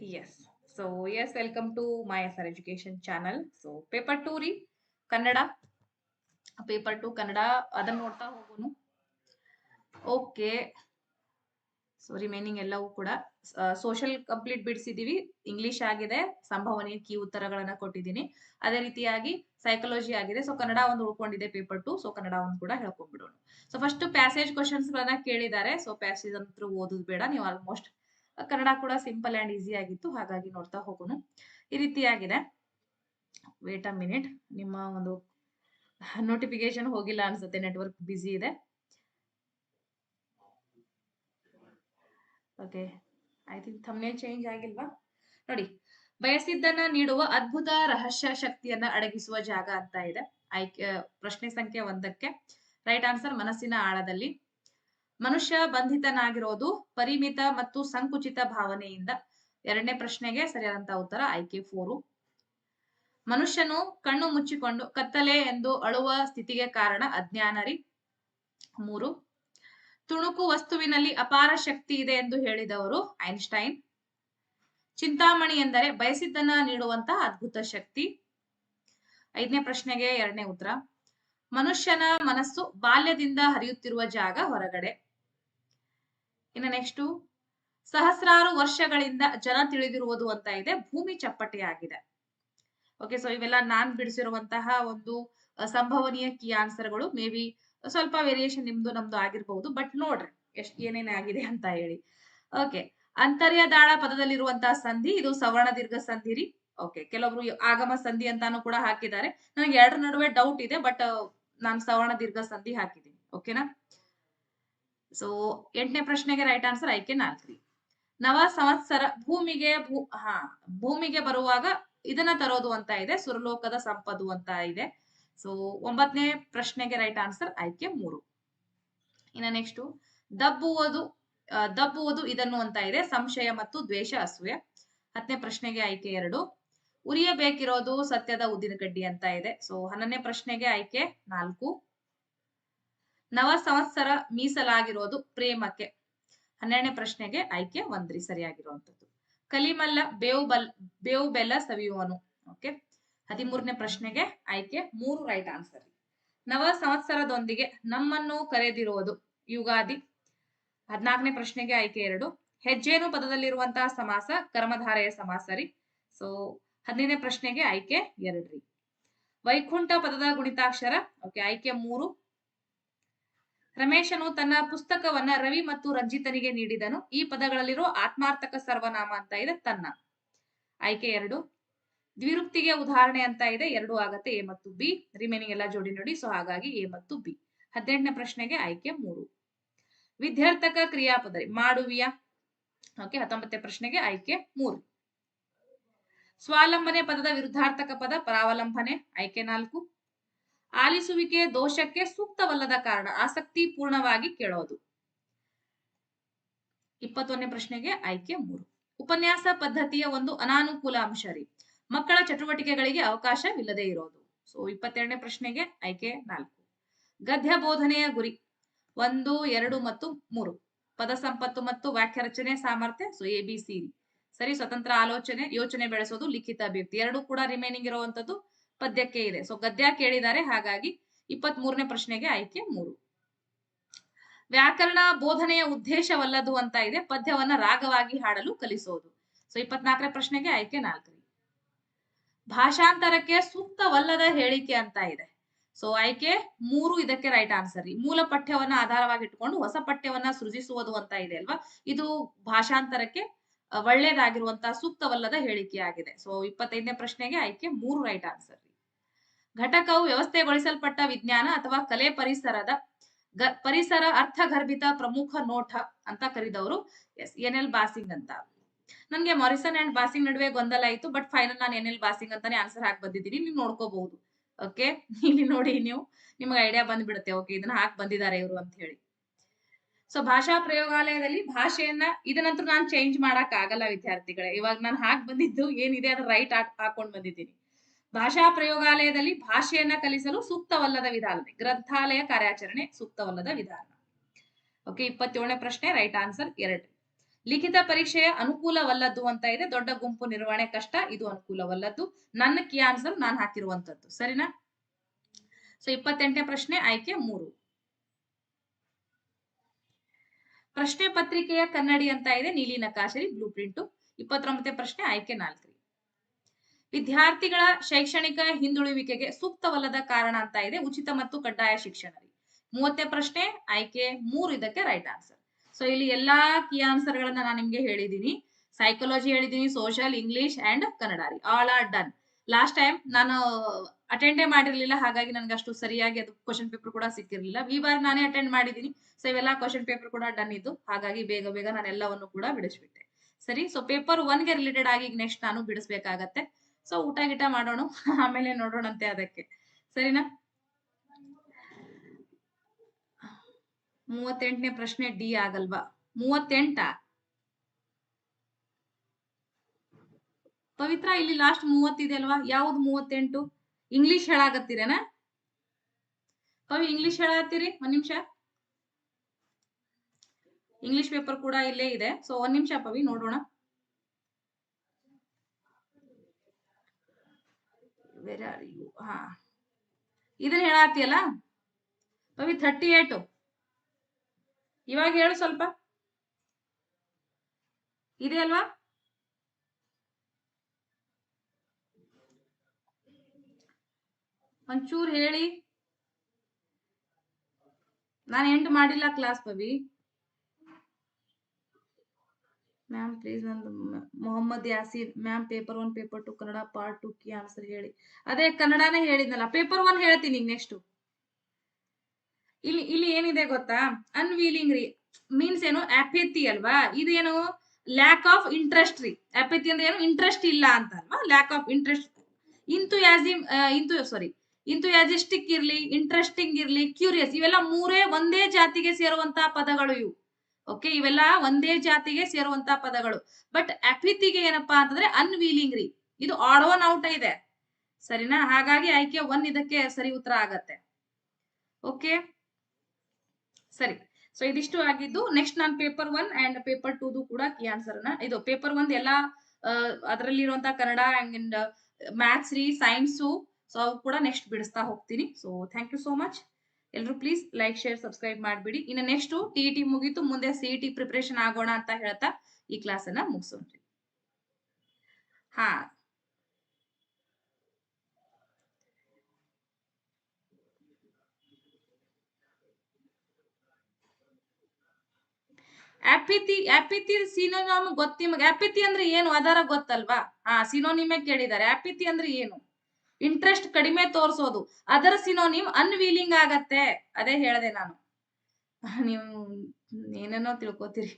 Yes. So, yes, welcome to my SR Education channel. So, paper 2 ರೀ Kannada paper two Kannada ಅದನ್ನ ನೋಡ್ತಾ ಹೋಗೋನು. Okay so remaining ಎಲ್ಲವೂ ಕೂಡ social complete ಬಿಡಿಸಿದೀವಿ. English ಆಗಿದೆ. ಸಂಭವನೀಯ ಕೀ ಉತ್ತರಗಳನ್ನ ಕೊಟ್ಟಿದ್ದೀನಿ. ಅದೇ ರೀತಿಯಾಗಿ ಸೈಕಾಲಜಿ ಆಗಿದೆ. ಸೊ ಕನ್ನಡ ಒಂದು ಉಳ್ಕೊಂಡಿದೆ ಪೇಪರ್ ಟು ಸೊ ಕನ್ನಡ ಒಂದು ಕೂಡ ಹೇಳ್ಕೊಂಡ್ಬಿಡೋಣ. ಸೊ ಫಸ್ಟ್ ಪ್ಯಾಸೇಜ್ ಕ್ವಶನ್ಸ್ ಗಳನ್ನ ಕೇಳಿದ್ದಾರೆ. ಸೊ ಪ್ಯಾಸೇಜ್ ಅಂತೂ ಓದೋದು ಬೇಡ. ನೀವು ಆಲ್ಮೋಸ್ಟ್ ಕನ್ನಡ ಕೂಡ ಸಿಂಪಲ್ ಅಂಡ್ ಈಸಿ ಆಗಿತ್ತು, ಹಾಗಾಗಿ ನೋಡ್ತಾ ಹೋಗೋಣ. ಈ ರೀತಿಯಾಗಿದೆ ವೇಟ್ ಅ ಮಿನಿಟ್ ನಿಮ್ಮ ಒಂದು ನೋಟಿಫಿಕೇಶನ್ ಹೋಗಿಲ್ಲ ಅನ್ಸುತ್ತೆ ನೆಟ್ವರ್ಕ್ ಬಿಸಿ ಇದೆ. ಓಕೆ ಐ ಥಿಂಕ್ ಚೇಂಜ್ ಆಗಿಲ್ವಾ? ನೋಡಿ, ಬಯಸಿದ್ದನ್ನ ನೀಡುವ ಅದ್ಭುತ ರಹಸ್ಯ ಶಕ್ತಿಯನ್ನ ಅಡಗಿಸುವ ಜಾಗ ಅಂತ ಇದೆ. ಆಯ್ಕೆ ಪ್ರಶ್ನೆ ಸಂಖ್ಯೆ ಒಂದಕ್ಕೆ ರೈಟ್ ಆನ್ಸರ್ ಮನಸ್ಸಿನ ಆಳದಲ್ಲಿ. ಮನುಷ್ಯ ಬಂಧಿತನಾಗಿರೋದು ಪರಿಮಿತ ಮತ್ತು ಸಂಕುಚಿತ ಭಾವನೆಯಿಂದ. ಎರಡನೇ ಪ್ರಶ್ನೆಗೆ ಸರಿಯಾದಂತಹ ಉತ್ತರ ಆಯ್ಕೆ ಫೋರು. ಮನುಷ್ಯನು ಕಣ್ಣು ಮುಚ್ಚಿಕೊಂಡು ಕತ್ತಲೆ ಎಂದು ಅಳುವ ಸ್ಥಿತಿಗೆ ಕಾರಣ ಅಜ್ಞಾನರಿ ಮೂರು. ತುಣುಕು ವಸ್ತುವಿನಲ್ಲಿ ಅಪಾರ ಶಕ್ತಿ ಇದೆ ಎಂದು ಹೇಳಿದವರು ಐನ್ಸ್ಟೈನ್. ಚಿಂತಾಮಣಿ ಎಂದರೆ ಬಯಸಿದ್ದನ್ನ ನೀಡುವಂತಹ ಅದ್ಭುತ ಶಕ್ತಿ. ಐದನೇ ಪ್ರಶ್ನೆಗೆ ಎರಡನೇ ಉತ್ತರ. ಮನುಷ್ಯನ ಮನಸ್ಸು ಬಾಲ್ಯದಿಂದ ಹರಿಯುತ್ತಿರುವ ಜಾಗ ಹೊರಗಡೆ. ಇನ್ನು ನೆಕ್ಸ್ಟು ಸಹಸ್ರಾರು ವರ್ಷಗಳಿಂದ ಜನ ತಿಳಿದಿರುವುದು ಅಂತ ಇದೆ. ಭೂಮಿ ಚಪ್ಪಟೆಯಾಗಿದೆ. ಓಕೆ ಸೊ ಇವೆಲ್ಲ ನಾನ್ ಬಿಡಿಸಿರುವಂತಹ ಒಂದು ಸಂಭವನೀಯ ಕೀ ಆನ್ಸರ್ಗಳು ಮೇ ಬಿ ಸ್ವಲ್ಪ ವೇರಿಯೇಷನ್ ನಿಮ್ದು, ನಮ್ದು ಆಗಿರ್ಬಹುದು. ಬಟ್ ನೋಡ್ರಿ, ಎಷ್ಟ್ ಏನೇನೇ ಆಗಿದೆ ಅಂತ ಹೇಳಿ. ಓಕೆ ಅಂತರ್ಯದಾಳ ಪದದಲ್ಲಿರುವಂತಹ ಸಂಧಿ, ಇದು ಸವರ್ಣ ದೀರ್ಘ ಸಂಧಿ ರೀ. ಓಕೆ ಕೆಲವರು ಆಗಮ ಸಂಧಿ ಅಂತಾನು ಕೂಡ ಹಾಕಿದ್ದಾರೆ. ನನಗೆ ಎರಡರ ನಡುವೆ ಡೌಟ್ ಇದೆ ಬಟ್ ನಾನು ಸವರ್ಣ ದೀರ್ಘ ಸಂಧಿ ಹಾಕಿದ್ದೀನಿ. ಓಕೆನಾ ಸೊ ಎಂಟನೇ ಪ್ರಶ್ನೆಗೆ ರೈಟ್ ಆನ್ಸರ್ ಆಯ್ಕೆ ನಾಲ್ಕ್ರಿ. ನವ ಸಂವತ್ಸರ ಭೂಮಿಗೆ ಭೂ, ಹಾ, ಭೂಮಿಗೆ ಬರುವಾಗ ಇದನ್ನ ತರೋದು ಅಂತ ಇದೆ, ಸುರಲೋಕದ ಸಂಪದು ಅಂತ ಇದೆ. ಸೊ ಒಂಬತ್ತನೇ ಪ್ರಶ್ನೆಗೆ ರೈಟ್ ಆನ್ಸರ್ ಆಯ್ಕೆ ಮೂರು. ಇನ್ನ ನೆಕ್ಸ್ಟ್ ದಬ್ಬುವುದು ದಬ್ಬುವುದು ಇದನ್ನು ಅಂತ ಇದೆ, ಸಂಶಯ ಮತ್ತು ದ್ವೇಷ ಅಸೂಯೆ. ಹತ್ತನೇ ಪ್ರಶ್ನೆಗೆ ಆಯ್ಕೆ ಎರಡು. ಉರಿಯಬೇಕಿರೋದು ಸತ್ಯದ ಉದ್ದಿನ ಕಡ್ಡಿ ಅಂತ ಇದೆ. ಸೊ ಹನ್ನೊಂದನೇ ಪ್ರಶ್ನೆಗೆ ಆಯ್ಕೆ ನಾಲ್ಕು. ನವ ಸಂವತ್ಸರ ಮೀಸಲಾಗಿರೋದು ಪ್ರೇಮಕ್ಕೆ. ಹನ್ನೆರಡನೇ ಪ್ರಶ್ನೆಗೆ ಆಯ್ಕೆ ಒಂದ್ರಿ ಸರಿಯಾಗಿರುವಂತದ್ದು ಕಲಿಮಲ್ಲ ಬೇವು ಬಲ್, ಬೇವು ಬೆಲ್ಲ ಸವಿಯುವನು. ಓಕೆ? ಹದಿಮೂರನೇ ಪ್ರಶ್ನೆಗೆ ಆಯ್ಕೆ ಮೂರು ರೈಟ್ ಆನ್ಸರ್. ನವ ಸಂವತ್ಸರದೊಂದಿಗೆ ನಮ್ಮನ್ನು ಕರೆದಿರುವುದು ಯುಗಾದಿ. ಹದಿನಾಲ್ಕನೇ ಪ್ರಶ್ನೆಗೆ ಆಯ್ಕೆ ಎರಡು. ಹೆಜ್ಜೇನು ಪದದಲ್ಲಿರುವಂತಹ ಸಮಾಸ, ಕರ್ಮಧಾರೆಯ ಸಮಾಸ ರೀ. ಸೊ ಹದಿನೈದನೇ ಪ್ರಶ್ನೆಗೆ ಆಯ್ಕೆ ಎರಡ್ರಿ ವೈಕುಂಠ ಪದದ ಗುಣಿತಾಕ್ಷರ, ಓಕೆ, ಆಯ್ಕೆ ಮೂರು. ರಮೇಶನು ತನ್ನ ಪುಸ್ತಕವನ್ನ ರವಿ ಮತ್ತು ರಂಜಿತನಿಗೆ ನೀಡಿದನು. ಈ ಪದಗಳಲ್ಲಿರೋ ಆತ್ಮಾರ್ಥಕ ಸರ್ವನಾಮ ಅಂತ ಇದೆ ತನ್ನ. ಆಯ್ಕೆ ಎರಡು. ದ್ವಿರುಕ್ತಿಗೆ ಉದಾಹರಣೆ ಅಂತ ಇದೆ. ಎರಡು ಆಗತ್ತೆ. ಎ ಮತ್ತು ಬಿ. ರಿಮೇನಿಂಗ್ ಎಲ್ಲ ಜೋಡಿ ನೋಡಿ. ಸೊ ಹಾಗಾಗಿ ಎ ಮತ್ತು ಬಿ. ಹದಿನೆಂಟನೇ ಪ್ರಶ್ನೆಗೆ ಆಯ್ಕೆ ಮೂರು. ವಿದ್ಯಾರ್ಥಕ ಕ್ರಿಯಾಪದ, ಮಾಡುವಿಯ. ಓಕೆ, ಹತ್ತೊಂಬತ್ತನೇ ಪ್ರಶ್ನೆಗೆ ಆಯ್ಕೆ ಮೂರು. ಸ್ವಾವಲಂಬನೆ ಪದದ ವಿರುದ್ಧಾರ್ಥಕ ಪದ, ಪರಾವಲಂಬನೆ. ಆಯ್ಕೆ ನಾಲ್ಕು. ಆಲಿಸುವಿಕೆ ದೋಷಕ್ಕೆ ಸೂಕ್ತವಲ್ಲದ ಕಾರಣ ಆಸಕ್ತಿ ಪೂರ್ಣವಾಗಿ ಕೇಳೋದು. ಇಪ್ಪತ್ತೊಂದನೇ ಪ್ರಶ್ನೆಗೆ ಆಯ್ಕೆ ಮೂರು. ಉಪನ್ಯಾಸ ಪದ್ಧತಿಯ ಒಂದು ಅನಾನುಕೂಲ ಅಂಶ ರೀ. ಮಕ್ಕಳ ಚಟುವಟಿಕೆಗಳಿಗೆ ಅವಕಾಶವಿಲ್ಲದೆ ಇರೋದು. ಸೊ ಇಪ್ಪತ್ತೆರಡನೇ ಪ್ರಶ್ನೆಗೆ ಆಯ್ಕೆ ನಾಲ್ಕು. ಗದ್ಯ ಬೋಧನೆಯ ಗುರಿ ಒಂದು, ಎರಡು ಮತ್ತು ಮೂರು. ಪದ ಸಂಪತ್ತು ಮತ್ತು ವಾಕ್ಯ ರಚನೆ ಸಾಮರ್ಥ್ಯ ಸೊ ಎ ಬಿ ಸಿ ಸರಿ, ಸ್ವತಂತ್ರ ಆಲೋಚನೆ, ಯೋಚನೆ ಬೆಳೆಸೋದು, ಲಿಖಿತ ಅಭಿವ್ಯಕ್ತಿ. ಎರಡು ಕೂಡ ರಿಮೈನಿಂಗ್ ಇರುವಂತದ್ದು ಪದ್ಯಕ್ಕೆ ಇದೆ. ಸೊ ಗದ್ಯ ಕೇಳಿದ್ದಾರೆ. ಹಾಗಾಗಿ ಇಪ್ಪತ್ ಮೂರನೇ ಪ್ರಶ್ನೆಗೆ ಆಯ್ಕೆ ಮೂರು. ವ್ಯಾಕರಣ ಬೋಧನೆಯ ಉದ್ದೇಶವಲ್ಲದು ಅಂತ ಇದೆ. ಪದ್ಯವನ್ನ ರಾಗವಾಗಿ ಹಾಡಲು ಕಲಿಸೋದು. ಸೊ ಇಪ್ಪತ್ನಾಲ್ಕನೇ ಪ್ರಶ್ನೆಗೆ ಆಯ್ಕೆ ನಾಲ್ಕು ಭಾಷಾಂತರಕ್ಕೆ ಸೂಕ್ತವಲ್ಲದ ಹೇಳಿಕೆ ಅಂತ ಇದೆ. ಸೊ ಆಯ್ಕೆ ಮೂರು ಇದಕ್ಕೆ ರೈಟ್ ಆನ್ಸರ್ ಮೂಲ ಪಠ್ಯವನ್ನ ಆಧಾರವಾಗಿ ಇಟ್ಕೊಂಡು ಹೊಸ ಪಠ್ಯವನ್ನ ಸೃಜಿಸುವುದು ಅಂತ ಇದೆ ಅಲ್ವಾ? ಇದು ಭಾಷಾಂತರಕ್ಕೆ ಒಳ್ಳೇದಾಗಿರುವಂತಹ ಸೂಕ್ತವಲ್ಲದ ಹೇಳಿಕೆಯಾಗಿದೆ. ಸೊ ಇಪ್ಪತ್ತೈದನೇ ಪ್ರಶ್ನೆಗೆ ಆಯ್ಕೆ ಮೂರು ರೈಟ್ ಆನ್ಸರ್ ಘಟಕವು ವ್ಯವಸ್ಥೆಗೊಳಿಸಲ್ಪಟ್ಟ ವಿಜ್ಞಾನ ಅಥವಾ ಕಲೆ ಪರಿಸರದ ಪರಿಸರ ಅರ್ಥಗರ್ಭಿತ ಪ್ರಮುಖ ನೋಟ ಅಂತ ಕರೆದವರು ಎಸ್, ಎನ್ ಎಲ್ ಬಾಸಿಂಗ್ ಅಂತ. ನನ್ಗೆ ಮಾರಿಸನ್ ಅಂಡ್ ಬಾಸಿಂಗ್ ನಡುವೆ ಗೊಂದಲ ಆಯ್ತು ಬಟ್ ಫೈನಲ್ ನಾನು ಎನ್ ಎಲ್ ಬಾಸಿಂಗ್ ಅಂತಾನೆ ಆನ್ಸರ್ ಹಾಕಿ ಬಂದಿದ್ದೀನಿ, ನೀವು ನೋಡ್ಕೋಬಹುದು. ಓಕೆ? ಇಲ್ಲಿ ನೋಡಿ ನೀವು, ನಿಮ್ಗೆ ಐಡಿಯಾ ಬಂದ್ಬಿಡುತ್ತೆ, ಓಕೆ, ಇದನ್ನ ಹಾಕಿ ಬಂದಿದ್ದಾರೆ ಇವರು ಅಂತ ಹೇಳಿ. ಸೊ, ಭಾಷಾ ಪ್ರಯೋಗಾಲಯದಲ್ಲಿ ಭಾಷೆಯನ್ನ ಇದನ್ನಂತೂ ನಾನು ಚೇಂಜ್ ಮಾಡಕ್ ಆಗಲ್ಲ, ವಿದ್ಯಾರ್ಥಿಗಳೇ. ಇವಾಗ ನಾನು ಹಾಕಿ ಬಂದಿದ್ದು ಏನಿದೆ ಅದು ರೈಟ್ ಹಾಕೊಂಡ್ ಬಂದಿದ್ದೀನಿ. ಭಾಷಾ ಪ್ರಯೋಗಾಲಯದಲ್ಲಿ ಭಾಷೆಯನ್ನ ಕಲಿಸಲು ಸೂಕ್ತವಲ್ಲದ ವಿಧಾನ ಗ್ರಂಥಾಲಯ ಕಾರ್ಯಾಚರಣೆ ಸೂಕ್ತವಲ್ಲದ ವಿಧಾನ. ಓಕೆ ಇಪ್ಪತ್ತೇಳನೇ ಪ್ರಶ್ನೆ ರೈಟ್ ಆನ್ಸರ್ ಎರಡು. ಲಿಖಿತ ಪರೀಕ್ಷೆಯ ಅನುಕೂಲವಲ್ಲದ್ದು ಅಂತ ಇದೆ, ದೊಡ್ಡ ಗುಂಪು ನಿರ್ವಹಣೆ ಕಷ್ಟ, ಇದು ಅನುಕೂಲವಲ್ಲದ್ದು. ನನ್ನ ಕೀ ಆನ್ಸರ್ ನಾನು ಹಾಕಿರುವಂತದ್ದು. ಸರಿನಾ? ಸೊ ಇಪ್ಪತ್ತೆಂಟನೇ ಪ್ರಶ್ನೆ, ಆಯ್ಕೆ ಮೂರು. ಪ್ರಶ್ನೆ ಪತ್ರಿಕೆಯ ಕನ್ನಡಿ ಅಂತ ಇದೆ, ನೀಲಿ ನಕಾಶರಿ ಬ್ಲೂ ಪ್ರಿಂಟ್ ಇಪ್ಪತ್ತೊಂಬತ್ತನೇ ಪ್ರಶ್ನೆ, ಆಯ್ಕೆ ನಾಲ್ಕು ವಿದ್ಯಾರ್ಥಿಗಳ ಶೈಕ್ಷಣಿಕ ಹಿಂದುಳುವಿಕೆಗೆ ಸೂಕ್ತವಲ್ಲದ ಕಾರಣ ಅಂತ ಇದೆ. ಉಚಿತ ಮತ್ತು ಕಡ್ಡಾಯ ಶಿಕ್ಷಣ ಮೂವತ್ತೇ ಮೂವತ್ತನೇ ಪ್ರಶ್ನೆ, ಆಯ್ಕೆ ಮೂರು ಇದಕ್ಕೆ ರೈಟ್ ಆನ್ಸರ್ ಸೊ ಇಲ್ಲಿ ಎಲ್ಲಾ ಕೀ ಆನ್ಸರ್ ಗಳನ್ನ ನಾನು ನಿಮ್ಗೆ ಹೇಳಿದೀನಿ. ಸೈಕಾಲಜಿ ಹೇಳಿದೀನಿ ಸೋಷಿಯಲ್ ಇಂಗ್ಲಿಷ್ ಅಂಡ್ ಕನ್ನಡ ರೀ. All are done last time ನಾನು ಅಟೆಂಡೇ ಮಾಡಿರ್ಲಿಲ್ಲ, ಹಾಗಾಗಿ ನನಗೆ ಅಷ್ಟು ಸರಿಯಾಗಿ ಅದು ಕ್ವಶನ್ ಪೇಪರ್ ಕೂಡ ಸಿಕ್ಕಿರ್ಲಿಲ್ಲ. ಈ ಬಾರಿ ನಾನೇ ಅಟೆಂಡ್ ಮಾಡಿದೀನಿ. ಸೊ ಇವೆಲ್ಲ ಕ್ವಶನ್ ಪೇಪರ್ ಕೂಡ ಡನ್ ಇದ್ದು, ಹಾಗಾಗಿ ಬೇಗ ಬೇಗ ನಾನು ಎಲ್ಲವನ್ನು ಕೂಡ ಬಿಡಿಸ್ಬಿಟ್ಟೆ. ಸರಿ? ಸೊ ಪೇಪರ್ ಒನ್ಗೆ ರಿಲೇಟೆಡ್ ಆಗಿ ನೆಕ್ಸ್ಟ್ ನಾನು ಬಿಡಿಸ್ಬೇಕಾಗತ್ತೆ. ಸೊ ಊಟ ಗಿಟ ಮಾಡೋಣ. ಆಮೇಲೆ ನೋಡೋಣಂತೆ ಅದಕ್ಕೆ. ಸರಿನಾ? ಮೂವತ್ತೆಂಟನೇ ಪ್ರಶ್ನೆ ಡಿ ಆಗಲ್ವಾ? ಮೂವತ್ತೆಂಟ? ಪವಿತ್ರ, ಇಲ್ಲಿ ಲಾಸ್ಟ್ ಮೂವತ್ತಿದೆ ಅಲ್ವಾ? ಯಾವ್ದು ಮೂವತ್ತೆಂಟು? ಇಂಗ್ಲಿಷ್ ಹೇಳಾಕತ್ತೀರೇನಾ? ಪವಿ ಇಂಗ್ಲಿಷ್ ಹೇಳತ್ತೀರಿ ಒಂದ್ ನಿಮಿಷ. ಇಂಗ್ಲಿಷ್ ಪೇಪರ್ ಕೂಡ ಇಲ್ಲೇ ಇದೆ. ಸೊ ಒಂದ್ ನಿಮಿಷ ಪವಿ, ನೋಡೋಣ. ವೆರ್ ಆರ್ ಹಾ. ಇದನ್ನ ಹೇಳಾತಿಯಲ್ಲ? ಪವಿ ಥರ್ಟಿ ಏಟು ಇವಾಗ ಹೇಳು ಸ್ವಲ್ಪ. ಇದೆ ಅಲ್ವಾ? ಒಂಚೂರು ಹೇಳಿ. ನಾನು ಎಂಟು ಮಾಡಿಲ್ಲ ಕ್ಲಾಸ್ ಪವಿ. ಮ್ಯಾಮ್ ಪ್ಲೀಸ್ ನಂದು Mohammad Yaseen ma'am paper one paper two Kannada part two ಕಿ ಆನ್ಸರ್ ಹೇಳಿ. ಅದೇ ಕನ್ನಡನೇ ಹೇಳಿದ್ನಲ್ಲ ಪೇಪರ್ ಒನ್ ಹೇಳ್ತೀನಿ ಈಗ ನೆಕ್ಸ್ಟ್ ಇಲ್ಲಿ ಇಲ್ಲಿ ಏನಿದೆ ಗೊತ್ತಾ? ಅನ್ವೀಲಿಂಗ್ ರೀ ಮೀನ್ಸ್ ಏನು? ಅಪೇತಿ ಅಲ್ವಾ? ಇದೇನು ಲ್ಯಾಕ್ ಆಫ್ ಇಂಟ್ರೆಸ್ಟ್ ರೀ ಅಪೇತಿ ಅಂದ್ರೆ ಏನು? ಇಂಟ್ರೆಸ್ಟ್ ಇಲ್ಲ ಅಂತ ಅಲ್ವಾ? ಲ್ಯಾಕ್ ಆಫ್ ಇಂಟ್ರೆಸ್ಟ್ ಇಂತು ಯಾಸಿಮ್ ಇಂತು ಸಾರಿ ಇಂತು ಯಾಜಿಸ್ಟಿಕ್ ಇರ್ಲಿ ಇಂಟ್ರೆಸ್ಟಿಂಗ್ ಇರ್ಲಿ ಕ್ಯೂರಿಯಸ್ ಇವೆಲ್ಲ ಮೂರೇ ಒಂದೇ ಜಾತಿಗೆ ಸೇರುವಂತಹ ಪದಗಳು ಇವು. ಓಕೆ ಇವೆಲ್ಲ ಒಂದೇ ಜಾತಿಗೆ ಸೇರುವಂತ ಪದಗಳು. ಬಟ್ ಅಪಿತಿಗೆ ಏನಪ್ಪಾ ಅಂತಂದ್ರೆ ಅನ್ವೀಲಿಂಗ್ ರೀ. ಇದು ಆಡ್ ಔಟ್ ಇದೆ. ಸರಿನಾ? ಹಾಗಾಗಿ ಆಯ್ಕೆ ಒನ್ ಇದಕ್ಕೆ ಸರಿ ಉತ್ತರ ಆಗತ್ತೆ. ಓಕೆ ಸರಿ. ಸೊ ಇದಿಷ್ಟು ಆಗಿದ್ದು. ನೆಕ್ಸ್ಟ್ ನಾನು ಪೇಪರ್ ಒನ್ ಅಂಡ್ ಪೇಪರ್ ಟೂದು ಕೂಡ ಈ ಆನ್ಸರ್ನ ಇದು ಪೇಪರ್ ಒಂದ್ ಎಲ್ಲಾ ಅದರಲ್ಲಿ ಇರುವಂತ ಕನ್ನಡ ಅಂಡ್ ಮ್ಯಾಥ್ಸ್ ರೀ ಸೈನ್ಸು ಸೊ ಅವು ಕೂಡ ನೆಕ್ಸ್ಟ್ ಬಿಡಿಸ್ತಾ ಹೋಗ್ತೀನಿ. So thank you so much ಎಲ್ರು ಪ್ಲೀಸ್ ಲೈಕ್ ಶೇರ್ ಸಬ್ಸ್ಕ್ರೈಬ್ ಮಾಡ್ಬಿಡಿ. ಇನ್ನು ನೆಕ್ಸ್ಟ್ ಟಿ ಟಿ ಮುಗೀತು, ಮುಂದೆ ಸಿ ಟಿ ಪ್ರಿಪರೇಷನ್ ಆಗೋಣ ಅಂತ ಹೇಳ್ತಾ ಈ ಕ್ಲಾಸ್ ಅನ್ನ ಮುಗಿಸೋಣ್ರಿ. ಹಾ. ಆಪಿತಿ ಆಪಿತಿ ಸಿನೋನಿಮ್ ಗೊತ್ತಿ ಆಪಿತಿ ಅಂದ್ರೆ ಏನು? ಅದರ ಗೊತ್ತಲ್ವಾ? ಹಾ ಸಿನೋನಿಮೆ ಕೇಳಿದ್ದಾರೆ. ಆಪಿತಿ ಅಂದ್ರೆ ಏನು? ಇಂಟ್ರೆಸ್ಟ್ ಕಡಿಮೆ ತೋರಿಸೋದು. ಅದರ ಸಿನೋನಿಮ್ ಅನ್ವೀಲಿಂಗ್ ಆಗತ್ತೆ. ಅದೇ ಹೇಳ್ದೆ ನಾನು. ನೀವು ಏನೇನೋ ತಿಳ್ಕೊತೀರಿ.